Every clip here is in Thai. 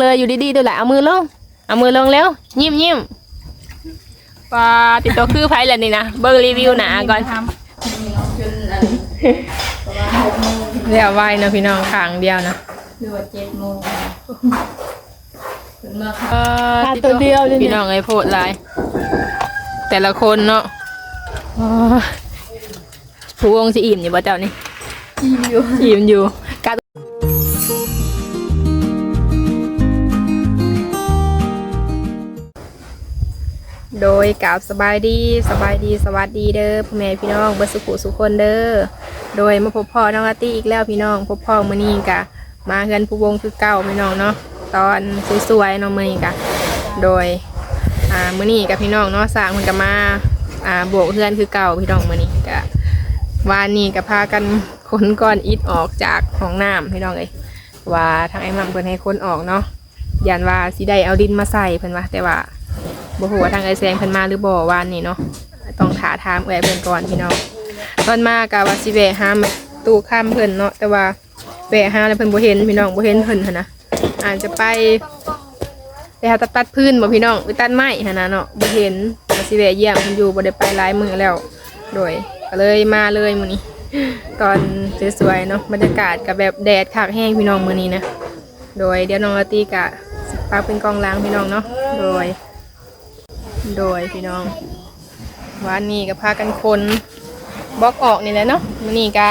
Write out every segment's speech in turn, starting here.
เลยอยู่ดีๆดูแหละเอามือลงเอามือลงแล้วยิ้มยิ้มปาติดตัวคือไพ่แล้วนี่นะเบิ้งรีวิวหนาก่อนทำนี่เนาะจนอันประมาณหกโมงเดี๋ยวไว้นะพี่น้องขางเดียวนะหรือว่าเจ็ดโมงถึงเมื่อค่ะเออติตัวเดียวพี่น้องไอ้โพดหลายแต่ละคนเนาะอ๋อผู้วงสิอิ่มอยู่ป่ะเจ้านี่ทีมอยู่อิ่มอยู่ โดยกราบสบายดีสบายดีสวัสดีเด้อพ่อแม่พี่น้องเบิดสุขุสุขคนเด้อโดยมาพบพ่อน้องอาตี้อีกแล้วพี่น้องพบพ่อมื้อนี้กะ มาเฮือนผู้วงคือเก่าพี่น้องเนาะตอนสวยๆเนาะมื้อนี้กะ โดยอ่ามือนี้กับพี่น้องเนาะสร้างมันก็มาอ่าบวกเฮือนคือเก่าพี่น้องมื้อนี้กะวานนี้ก็พากันขนก้อนอิฐออกจากห้องน้ำพี่น้องเอ้ยว่าทางไอ้มัมเพิ่นให้คนออกเนาะยันว่าสิได้เอาดินมาใส่เพิ่นว่าแต่ว่า บ่ฮู้ว่าทางไอ้แซงเพิ่นมาหรือบ่วานนี้เนาะต้องถาถามเอ้อยเพิ่นก่อนพี่น้องตอนมาก็ว่าสิแวะหาตู้ข้ามเพิ่นเนาะแต่ว่าแวะหาแล้วเพิ่นบ่เห็นพี่น้องบ่เห็นเพิ่นหั่นนะอาจจะไปไปหาตัดตัดพื้นบ่พี่น้องไปตัดไม้หั่นนะเนาะบ่เห็นก็สิแวะเยี่ยมเพิ่นอยู่บ่ได้ไปหลายมื้อแล้ว โดยก็เลยมาเลยมื้อนี้ ตอนสวยๆเนาะบรรยากาศก็แบบแดดคักแห้งพี่น้องมื้อนี้นะโดยเดี๋ยวน้องอาตีกะสิพาเป็นกองล้างพี่น้องเนาะโดย โดยพี่น้องวันนี้ก็พากันคนบล็อกออกนี่แหละเนาะมื้อนี้ก็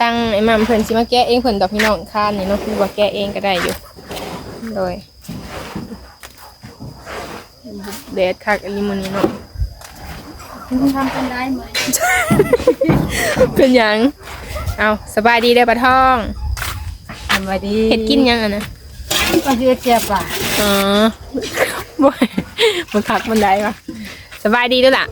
ตั้งไอ้หมัมเพิ่นสิมาแกะเองเพิ่นดอกพี่น้องคานนี่เนาะคือว่าแกะเองก็ได้อยู่โดยแดดคักอันนี้มื้อนี้เนาะทำกันได้ไหมเป็นหยังเอาสบายดีได้อปะท่องสวัสดีเห็ดกินยังอะนะก็คือเจ็บอะ อ๋อบ่มันคักมันได้ปะสบายดีด้วยล่ะ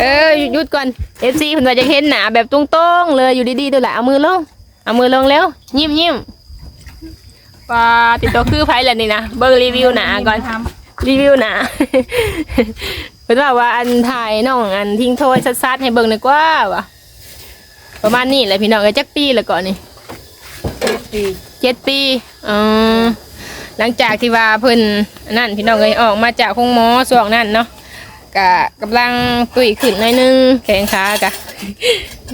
เออหยุดหยุดก่อนเอฟซีเพิ่นว่าจะเห็นหนาแบบตรงๆเลยอยู่ดีๆด้วยล่ะเอามือลงเอามือลงแล้วยิ้มยิ้มปาติดตัวคือไพ่แล้วนี่นะเบิ่งรีวิวหนาก่อนทรีวิวหนาเพิ่นว่าว่าอันถ่ายน้องอันทิ้งโทยซัดๆให้เบิ่งหน่อยกว่าวะประมาณนี้แหละพี่น้องเอ้ยจักปีแล้วก่อนนี่ำเจ็ดปีเจ็ดปีอ๋อ หลังจากที่ว่าเพิ่นอันนั่นพี่น้องเอ้ยออกมาจากห้องหมอส่วงนั้นเนาะกะกำลังตุยขึ้นหน่อยนึงแขนขากะ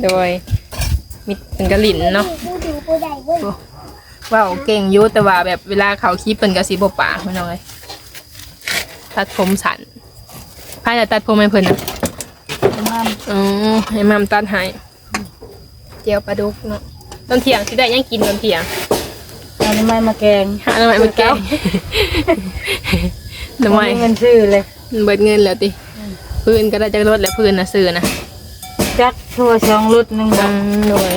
โดยมีเป็นกระหลินเนาะโอ้เว้าวเก่งอยุแต่ว่าแบบเวลาเขาคลิปเพิ่นก็สิบ่ปากพี่น้องเอ้ยตัดผมสั้นพายจะตัดผมให้เพิ่นนะประมาณอ๋อให้มัมตัดให้เจียวปลาดุกเนาะตอนเที่ยงสิได้หยังกินตอนเที่ยง เอาทำไมมาแกงหาทำไมมันแก่ทำไมเงินซื้อเลยมันเบิดเงินแล้วติพื้นก็ได้จากรถแล้วพื้นนะซื้อนะจักทั่วสองรถหนึ่งบอือกมหน่วย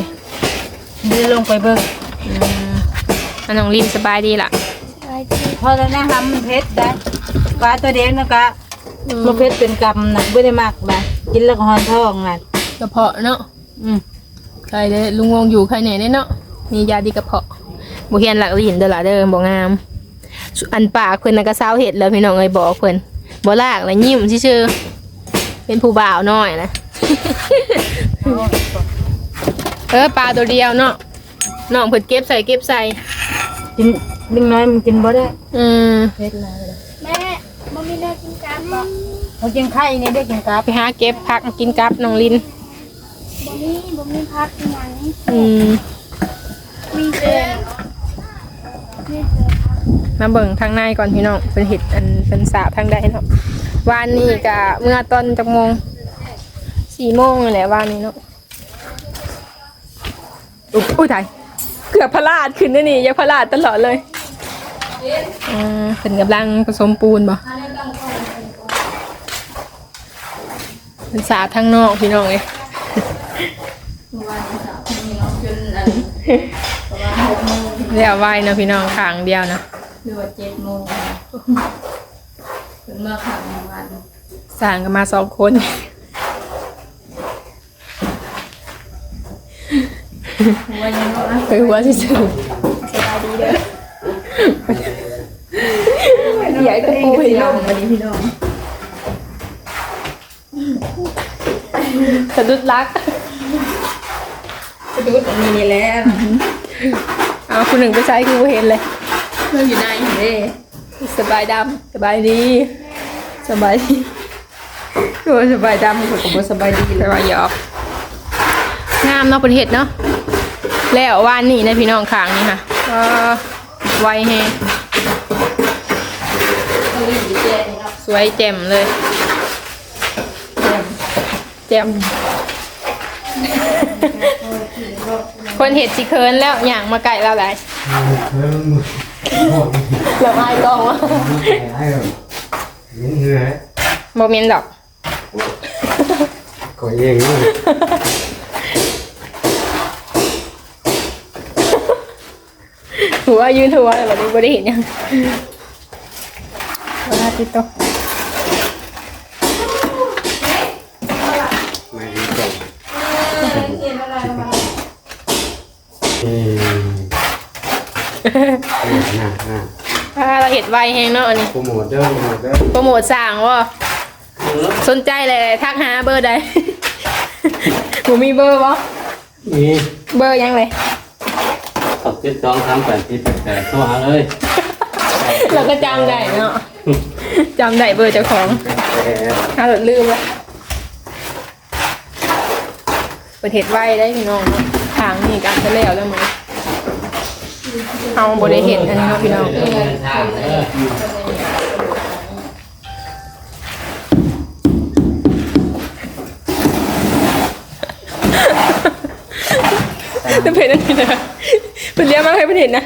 นี่ลงไปเบิ่งอืมอันน้องลินสบายดีล่ะพอแล้วนะคะมันเพชรได้ปลาตัวเด็กนะคะมันเพชรเป็นกำนะไม่ได้มากนะกินแล้วก็หอนท้องนะกระเพาะเนาะอืมใครเด้อลุงวงอยู่ใครไหนเด้อเนาะมียาดีกระเพาะ บ่เฮียนหลักลินเด้อล่ะเด้อบ่งาม อันปากเพิ่นน่ะก็เศร้าเฮ็ดแล้วพี่น้องเอ้ยบอกเพิ่นบ่ลากแล้วยิ้มซื่อๆเป็นผู้บ่าวน้อยนะ เออปลาตัวเดียวเนาะน้องเพิ่นเก็บใส่เก็บใส่ กินลิงน้อยมันกินบ่ได้อืมเพชรนะแม่บ่มีแม่กินกราบบ่เขากินไข่นี่ได้กินกับไปหาเก็บผักมากินกับน้องลิน บ่มีบ่มีพักอีหยังอืมมีแต่มีแต่ มาเบิ่งทางในก่อนพี่น้องเป็นเห็ดอันเป็นสาทางใดเนาะวานนี้กะเมื่อตอนจักโมงสี่โมงแหละวานนี้เนาะอุ๊ยอุ้ยตายเกือบพลาดขึ้นนี่นี่ย่าพลาดตลอดเลยอ่าเป็นกำลังผสมปูนบ่เป็นสาทางนอกพี่น้องเลย เรียกไว้เนาะพี่น้องขางเดียวนะหรือว่าเจ็ดโมงถึงเมื่อขังวันสั่งกันมาสองคนหัวยังว่าไปหัวสิสื่อสบายดีเด้อใหญ่ตะปูเห็นลมวันนี้พี่น้องสะดุดรักสะดุดอันนี้นี่แหละ เอาคุณหนึ่งไปใช้คือบ่เห็นเลยเพื่อนอยู่ในเด้สบายดำสบายดี สบายดีโอ้ยสบายดำผมก็สบายดีเลยว่าหยอกงามเนาะประเทศเนาะแล้วว่านนี่นะพี่น้องข้างนี่ค่ะก็ไวแฮงสวยแจ่มเลยแจ่ม คนเห็ดสิเคินแล้วอย่างมาไก่เราไหลายเราไอ้กองวะ những người ấy โมเมนต์ดอก có yên luôn หัวยืนหัวอะไรแบบนี้ไม่ได้เห็นยังเวลาติดตัว nè nè ถ้าเราเห็ดไวแฮงเนาะอันนี้ cô một đơn một đơn โปรโมทสั่งว่าสนใจเลยทักหาเบอร์ใด หนูมีเบอร์วะ đi เบอร์ยังเลยตบที่สองทำแปดที่แปดแปดโทรหาเลยเราก็จำได้เนาะจำได้เบอร์เจ้าของ Để ถ้าหลุดลืมละประเทศไว้ได้พี่น้องเนาะ ทางนี่การจะแล้วแล้วมึงเอาบริเห็นอันนี้เนาะพี่น้องเดินทางเออจะเป็นอะไรนะเป็นเรียกมาให้เป็นเห็นนะ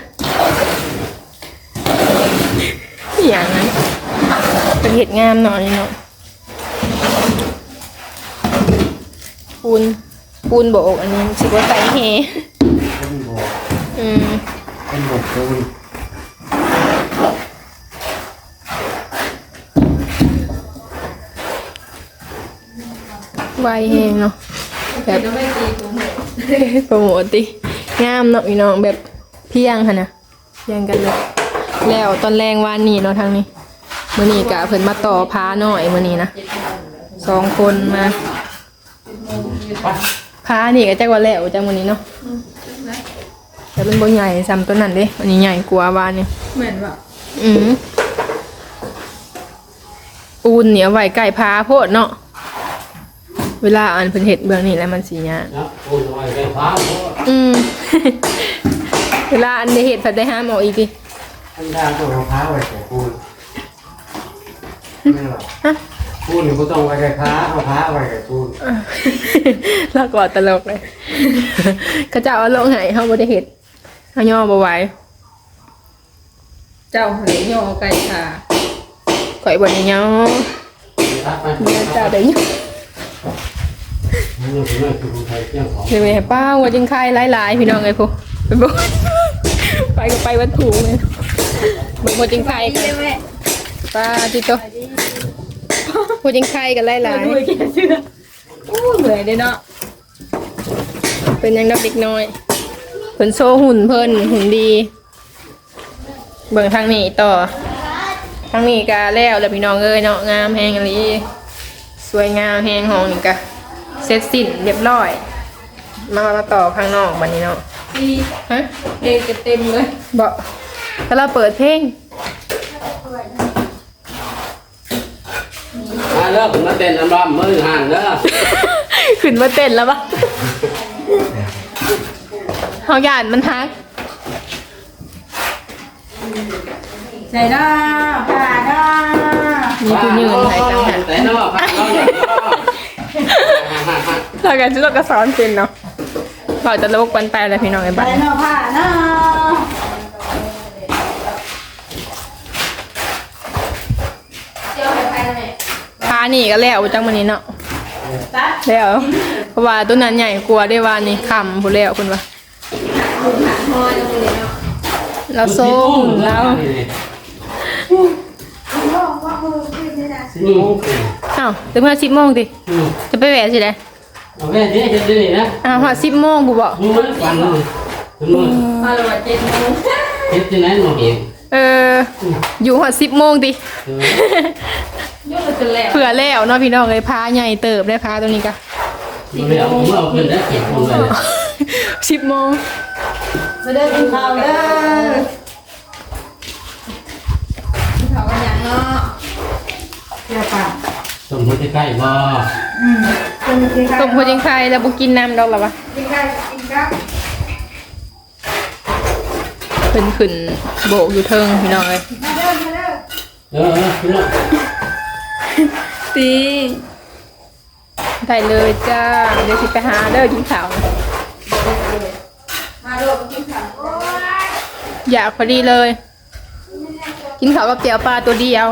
อหย่างนั้นเป็นเห็ดงามหน่อยเนาะปูน ปูนโบกอันนี้สิว่าใส่เฮ con một อืม con một tôi ไวแหงเนาะแบบโปรโมทติงามเนาะพี่น้องแบบเพียงค่ะนะเพียงกันเลยแล้วตอนแรงวานนี้เนาะทางนี้มื้อนี้กะเพิ่นมาต่อพาหน่อยมื้อนี้นะสองคนมา พานี่ก็จักว่าแล้วจังมื้อนี้เนาะแต่มันบ่ใหญ่ซ้ำตัวนั้นเด้อันนี้ใหญ่กว่าวานนี่เหมือนว่าอืมปูนเหนียวไหวไก่พาโพดเนาะเวลาอันเพิ่นเห็ดเบื้องนี่แล้วมันสีเนี้ยากนะพูดไว้ไฟฟ้าเพราะว่าอืมเวลาอันได้เห็ดผัดได้ห้ามออกอีกที anh ra tôi nó phá vậy của cô Nghe bảo ฮะ cô thì cô tông vậy cái phá nó phá vậy cái cô ลากกอดตลกเลยเขาเจ้าเอาลงให้เขาบ่ได้เห็ดเขาย่อบ่ไหวเจ้าเหยย่อไก่ค่ะข่อยบ่ได้ย่อรับไปเดี๋ยวเจ้าได้ย่อนี่คือไม่คือคนไทยเที่ยงของเดี๋ยวแม่ป้าว่าจิงไข่หลายๆพี่น้องไอ้พวกไปบ่ไปก็ไปวัดถูกเลยเบิ่งว่าจิงไข่กันป้าจิโต ว่าจิงไข่กันหลายๆด้วยแกเชื่ออู้เหนื่อยเลยเนาะเป็นยังนับเด็กน้อยเพิ่นโซ่หุ่นเพิ่นหุ่นดี เบิ่งทางนี้ต่อ ทางนี้ก็แล้วแล้วพี่น้องเอ้ยเนาะงามแฮงอีหลีสวยงามแฮงห้องนี่ก็เสร็จสิ้นเรียบร้อย มามาต่อข้างนอกบัดนี้เนาะดีฮะเพลงจะเต็มเลยบ่ถ้าเราเปิดเพลงมา เลิกมาเต้นน้ำร้อนมือห่างเด้อขึ้นมาเต้นแล้วปะเฮาย่านมันฮักใส่ด้าผ่าด้ามีผู้ยืนให้ตั้งหากแต่นอกพักนอกเรากันจะต้องกระสอนเป็นเนาะเราจะโลกวันไปแล้วพี่น้องไอ้บ้านใส่เนาะผ่าเนาะ พา นี่ก็แล้วจังมันนี้เนาะตัดแล้วเพราะว่าต้นนั้นใหญ่กลัวได้ว่านี่คำพูดแล้วคุณว่าเราโซ่หุ่นแล้วสิโมงอ้าวถึงมาสิบโมงดิจะไปแหวะสิได้เอาแม่ที่จะดีนะอ้าวหอดสิบโมงบุบอกมึงมันฟันเลยมึงมาเลยว่าเจ็ดโมงคิดที่ไหนหนูเห็นเอออยู่หอดสิบโมงดิ ยุ่งจนแล้วเผื่อแล้วเนาะพี่น้องเลยพาใหญ่เติบได้พาตัวนี้กะมึงเรียกมึงเอาเงินได้เก็บคนเลยสิบโมงมาเดินกินข้าวเด้อเนาะเดี๋ยวป่ะสมมติใกล้บ่อืมเป็นที่ใครตกหัวจิงไข่แล้วบุกินน้ำดอกหรอวะกินได้กินได้ขึ้นขึ้นโบกอยู่เทิงพี่น้องเลยมาเด้อมาเด้อ เออเออพี่น้อง ตีได้เลยจ้า เดี๋ยวสิไปหาเด้อกินข้าวมาด้อกินข้าวอยอยากพอดีเลย กินข้าวกับเจียวปลาตัวเดียว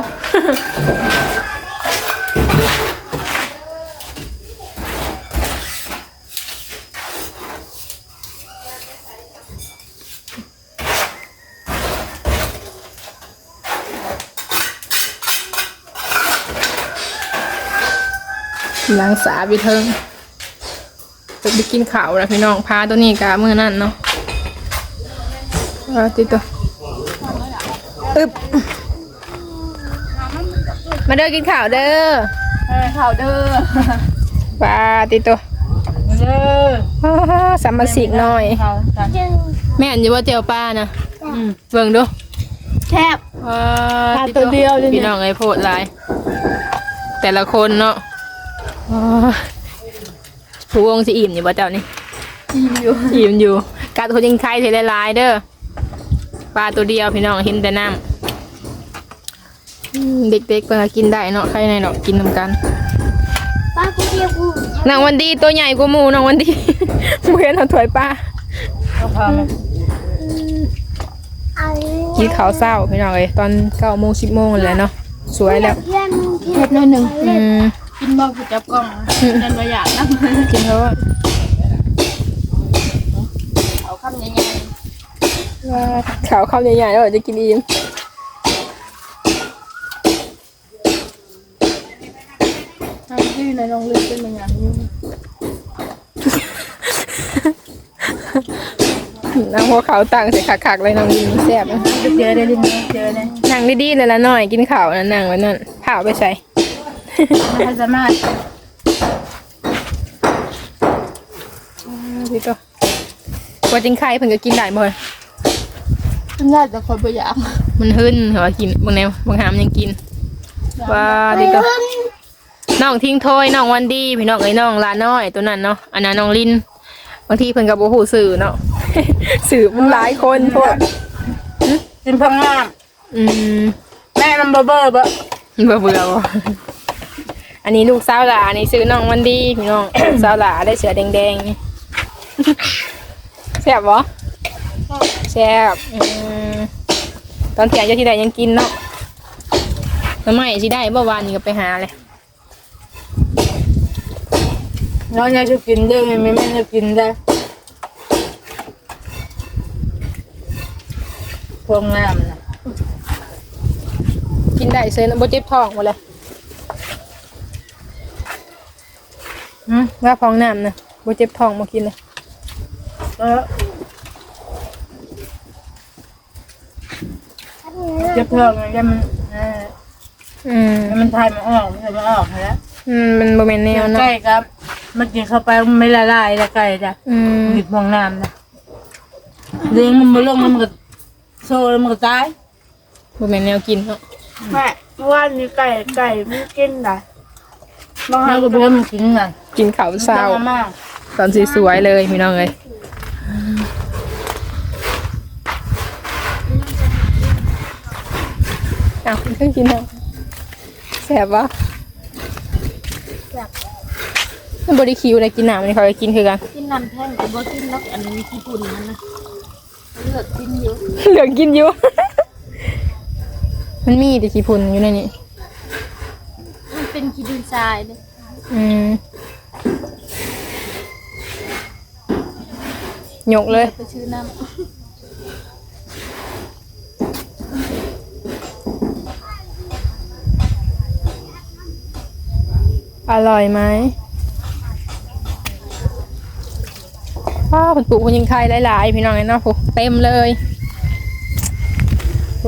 หลังสาไปเทิงจะไปกินข้าวแล้วพี่น้องพาตัวนี้กะมือนั่นเนาะเอาติดตัวอึบมาเด้อกินข้าวเด้อเออข้าวเด้อปลาติดตัวมาเด้ออ้าสัมมาสิกหน่อยข้าวกันจึงแม่อันจะว่าเจียวปลานะอืมเบิ่งดูแซ่บว้าปลาตัวเดียวเลยเนี่ยพี่น้องไอ้โพดหลายแต่ละคนเนาะว้า ผู้วงสิอิ่มอยู่บ่เจ้านี่อิ่มอยู่อิ่มอยู่กัดคนยิงไข่เทหลายๆเด้อปลาตัวเดียวพี่น้องเห็นแต่น้ำอืมเด็กๆเพิ่นก็กินได้เนาะใครในเนาะกินนำกันป้ากูเดียวกูนางวันดีตัวใหญ่กว่าหมูนางวันดีเหมือนเอาถวยปลาก็พอไหมเอากินข้าวเศร้าพี่น้องเอ้ยตอนเก้าโมงสิบโมงแล้วเนาะสวยแล้วเพื่อนที่เผ็ดหน่อยหนึ่งอืม กินบ่คือจับกล้องนั่นว่าอยากนะกินแล้วอะเอาคำใหญ่ว่าข้าวข้าวใหญ่ๆแล้วจะกินอิ่มๆทำที่ในโรงเรียนเป็นอย่างนี้นางหัวขาวตังใส่ขักๆเลยนางดีแซ่บนะจะเจอได้ดิเจอเลยนางดีๆเลยละหน่อยกินข้าวนะนางไว้นั่นข้าวไปใส่ ไม่สามารถพี่ตัวว่าจริงไข่เพิ่นก็กินได้บ่เฮ้ยน่าจะคนประหยัดมันหึ้นเหรอกินบางแนวบางหามยังกินว่าพี่ตัวน้องทิ้งถ้วยน้องวันดีพี่น้องไอ้น้องลาน้อยตัวนั้นเนาะอันนั้นน้องลินบางทีเพิ่นก็บ่ฮู้สื่อเนาะสื่อมันหลายคนพวกกินพังงามอืมแม่มันเบอร์เบอร์เบอร์เบื่อเบื่อบ่ อันนี้ลูกสาวหลาอันนี้ซื้อน้องวันดีพี่น้องลูกสาวหลาได้เสือแดงๆนี่แซ่บบ่แซ่บอืมตอนเที่ยงเจ้าที่ใดยังกินเนาะน้ำใหม่สิได้เมื่อวานนี้ก็ไปหาเลยน้องอยากจะกินด้วยไหมแม่จะกินได้พวงงามนะกินได้เซนบ่เจ็บท้องหมดเลย อืมว่าฟองน้ำนะบ่เจ็บท้องบ่กินเลยเออจะเพิ่มอะไรมันเอออืมมันทายมันออกมันทายมันออกแล้วอืมมันบ่แม่นแนวเนาะ ใกล้ครับ มันกินเข้าไปมันไม่ละลายละไก่จ้ะอืม หยุดมองน้ำนะเลี้ยงมันมาลงมันก็โซ่แล้วมันก็ตายบ่แม่นแนวกินเนาะ แม่เมื่อวานนี้ไก่ไก่ไม่กินได้ บางคแล้รั้วงก็เพิ่มมันกินน่ะกินข้าวเช้ามากตอนสวยๆเลยพี่น้องเอ้ยอ้าวเพิ่งกินน้ำแสบวะมันบริคิวเลยกินน้ำมันเขาจะกินคือกัน กินน้ำแท่งกับบ่กินนกอันนี้ญี่ปุ่นมันนะเลือกกินอยู่ เหลือกินอยู่ มันมีแต่ขี้พุ่นอยู่ในนี้มัน เป็นขี้ดินทรายเลยอืมยกเลย ไปชื่อน้ำอร่อยไหมว้าวมันปลูกมันยิงไข่หลายๆพี่น้องเนาะโหเต็มเลยโห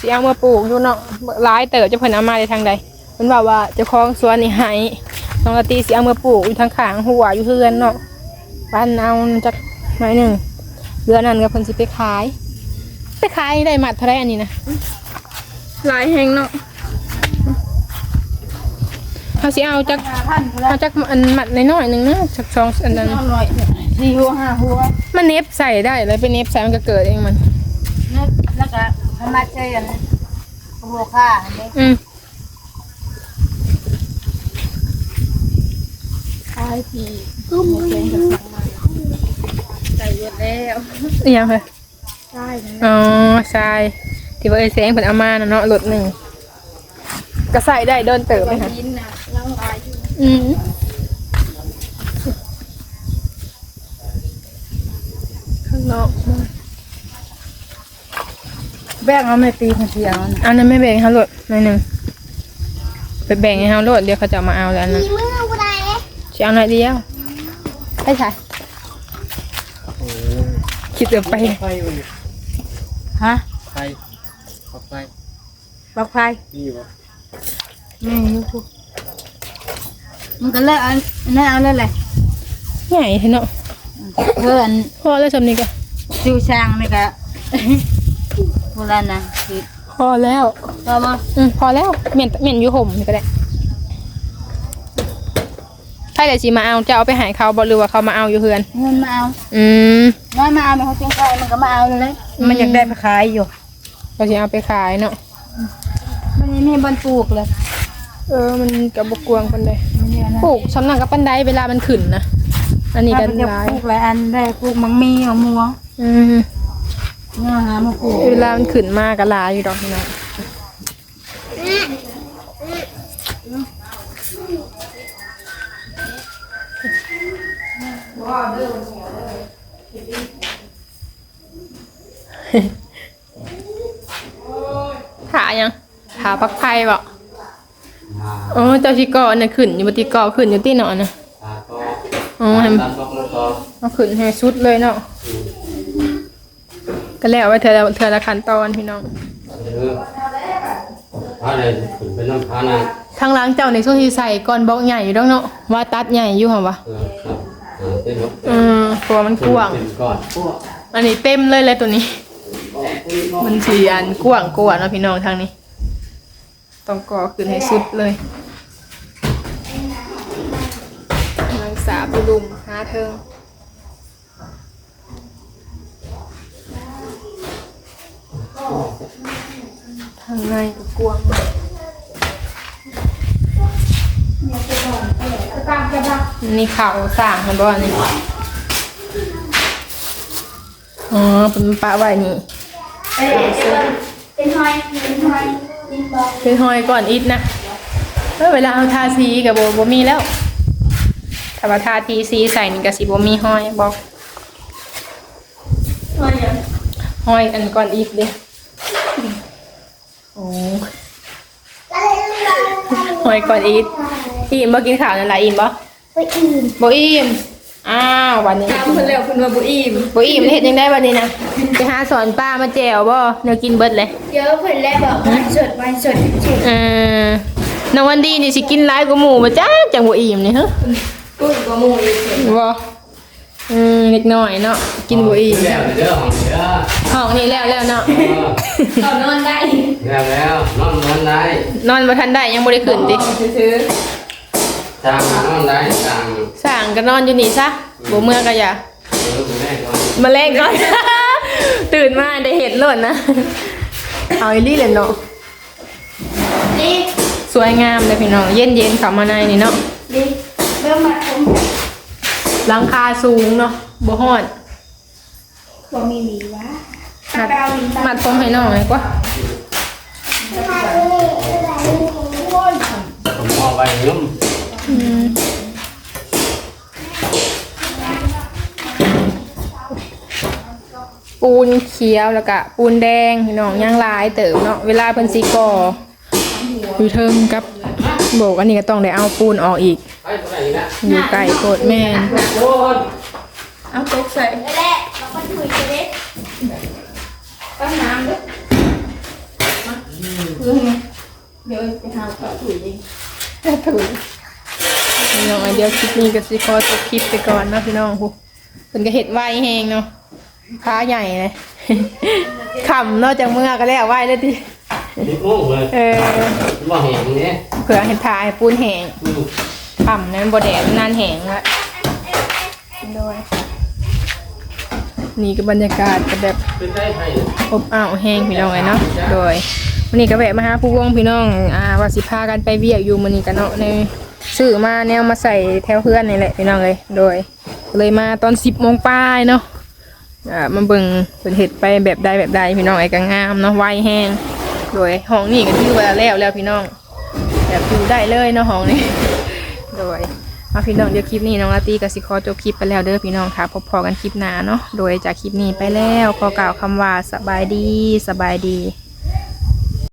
สิเอามาปลูกอยู่เนาะหลายเติบจะเพิ่นเอามาในทางใด เพิ่นบอกว่าเจ้าของสวนนี่ให้น้องกะตีสิเอามาปลูกอยู่ทางข้างหัวอยู่เฮือนเนาะบ้านเอาจักหน่อยหนึ่งเดือนนั้นก็เพิ่นสิไปขาย ไปขายได้หมัดเท่าไรอันนี้นะหลายแห่งเนาะเขาสิเอาจักห้าพันก็ได้เอาจักอันหมัดน้อยๆหนึงนะจักสองอันนั้นอร่อยสี่หัวห้าหัวมันเน็บใส่ได้เลยเป็นเน็บใส่มันก็เกิดเองมันนี่แล้วก็ธรรมะเจยนหัวข้าอันนี้อืมายทีตุ้มแกงกับสังมาใส่เยอะแล้วอีหยังเหรอใช่นะอ๋อใช่ที่ว่าไอ้แสงเพิ่นเอามาน่ะเนาะรถหนึ่งก็ใส่ได้โดนเติบไหมคะยินนะยังลายอยู่อืมข้างนอกแบ่งเอาไม่ตีคนเดียวนะเอานั้นไม่แบ่งให้เขารถหน่อยหนึ่งไปแบ่งให้เขารถเดี๋ยวเขาจะเอามาเอาแล้วนะ จะเอาหน่อยเดียวไปใช่คิดเดี๋ยวไปไฟมันนี่ฮะไฟออกไฟบอกใครนี่บ่นี่ยูทูบมันก็เลิกอันนั่นเอาเลยแหละใหญ่เห็นเนาะเพื่อนพอแล้วสำนี้ก็จิวช่างนี่ก็โบราณนะคือพอแล้วต่อมาอืมพอแล้วเหม็นเหม็นอยู่ห่มนี่ก็ได้ ถ้าเดี๋ยวสิมาเอาจะเอาไปใหายเขาบอหรือว่าเขามาเอาอยู่เฮือน เงินมาเอาอืมน้อยมาเอาไปเขาเจียงไก่มันก็มาเอาเลยมันอยากได้ไปขายอยู่เราจะเอาไปขายเนาะมันยังมีบนปลูกเลยเออมันกับบกวางปันไดมันเยอะนะปลูกสำนักกับปันไดเวลามันขึ้นนะอันนี้ถ้ากันเป็นจะร้ายปลูกหลายอันได้ปลูกมังมีเอามัวอืมเนื้อหามาปลูกเวลามันขึ้นมากก็ลายอยู่ดอกนี่ นะถายังถาพักไพ่บ่มาโอ้เจ้าชิกอเนี่ยขึ้นอยู่บนติกอขึ้นอยู่ที่นอนนะตาก็อ๋อให้มันตามตกแล้วก็เอาขึ้นให้สุดเลยเนาะก็แล้วไว้เธอเธอละขั้นตอนพี่น้องออพาเลยขึ้นเป็นน้ำพานะ ทางหล้างเจ้าในช่วงที่ใส่ก่อนบล็อกใหญ่อยู่ดอกเนาะว่าตัดใหญ่อยู่หรอวะเออครับเออเต้นรถอืมตัวมันกว้าง เป็นก่อนพวกอันนี้เต็มเลยเลยตัวนี้ มันสีอันกว้างกว่าเนาะพี่น้องทางนี้ ต้องก่อขึ้นให้สุดเลยนางสาวปุลุมหาเทิงทางในก็กว้าง นี่เขาสร้างมันบ่อนนี่อ๋อเป็นปลาไว้นี่ เป็นหอย เป็นหอยยินบอกเป็นหอยก่อนอิดนะเวลาเอาทาสีกับโบโบมีแล้วถ้าว่าทาทีสีใส่นี่กับสีโบมีหอยบอกหอยหอยอันก่อนอิดเด้โอ้หอยก่อนอิด อิ่มบ่กินข้าวนั่นล่ะอิ่มบ่ไปอื่นบ่อิ่มอ้าววันนี้ถามคนแล้วคุณว่าบุอิ่มบ่อิ่มเฮ็ดยังได้วันนี้นะไปหาสอนป้ามาแจวบ่แนวกินเบิดเลยเดี๋ยวเพิ่นแล้วบอกวันสดวันสดสดเออน้องวันดีนี่สิกินหลายกว่าหมูบ่จ้าจังบ่อิ่มนี่ฮะกุ้งกับหมูอยู่สดบ่อืมเล็กน้อยเนาะกินบ่อิ่มแล้วเด้อของเด้อห้องนี้แล้วแล้วเนาะเออเขานอนได้แล้วแล้วนอนนอนได้นอนบ่ทันได้ยังบ่ได้ขึ้นติ ซื้อจางนอนได้จางสร้างก็นอนอยู่นี่ซะบ่เมื่อก็อย่าเออคุณแม่ก่อนมาเล่นก่อน ตื่นมาได้เห็นโลดนนะ เอาอีลี่เลยเนาะนี่สวยงามเลยพี่น้อง เย็นๆเข้ามาในนี่เนาะนี่เริ่มมาผมหลังคาสูงเนาะบ่ฮ้อนบ่มีหวีวะถ้าไปเอาหวีตามัดผมให้น้องหน่อยกว่าผมมองไปยุ่ม ปูนเขียวแล้วก็ปูนแดงพี่น้องย่างลายเติมเนาะเวลาเพิ่นสิก่ออยู่เทิงกับโบกอันนี้ก็ต้องได้เอาปูนออกอีก อยู่ไก่โคตรแม่นเอาตกใส่แล้วก็คุยกันเด็กต้นน้ำด้วยมาเพื่อไงเดี๋ยวไปหาข้าวถุยเองถูก พี่น้องอันเดียวคลิปนี้ก็สิขอจบคลิปไปก่อนเนาะพี่น้องผู้เพิ่นก็เฮ็ดไวแฮงเนาะค้าใหญ่เลยขำเนอกจากเมื่อก็แล้วไวเลยติสิบโมงเลยเออว่าแหงนี้เผื่อเห็นถ่ายปูนแห้งอืมต่ำนั้นบดแดดนานแห้งละโดยนี่ก็บรรยากาศก็แบบเป็นได้ไทยอบอ้าวแห้งพี่น้องไงเนาะโดยวันนี้ก็แวะมาหาผู้วงพี่น้องอ่าว่าสิพากันไปเวียกอยู่มื้อนี้กันเนาะใน ซื้อมาแนวมาใส่แถวเพื่อนนี่แหละพี่น้องเลยโดย เลยมาตอนสิบโมงป้ายเนาะอ่ามาเบิ่งเป็นเห็ดไปแบบใดแบบใดพี่น้องไอ้ก็งามเนาะไวแห้งโดยห้องนี้ก็ถือว่าแล้วแล้วพี่น้องแบบอยู่ได้เลยเนาะห้องนี้โดยเอาพี่น้องเดี๋ยวคลิปนี้น้องลาตีกับสิขอจบคลิปไปแล้วเด้อพี่น้องค่ะพบพอกันคลิปหน้าเนาะโดยจากคลิปนี้ไปแล้วขอกล่าวคำว่าสบายดีสบายดี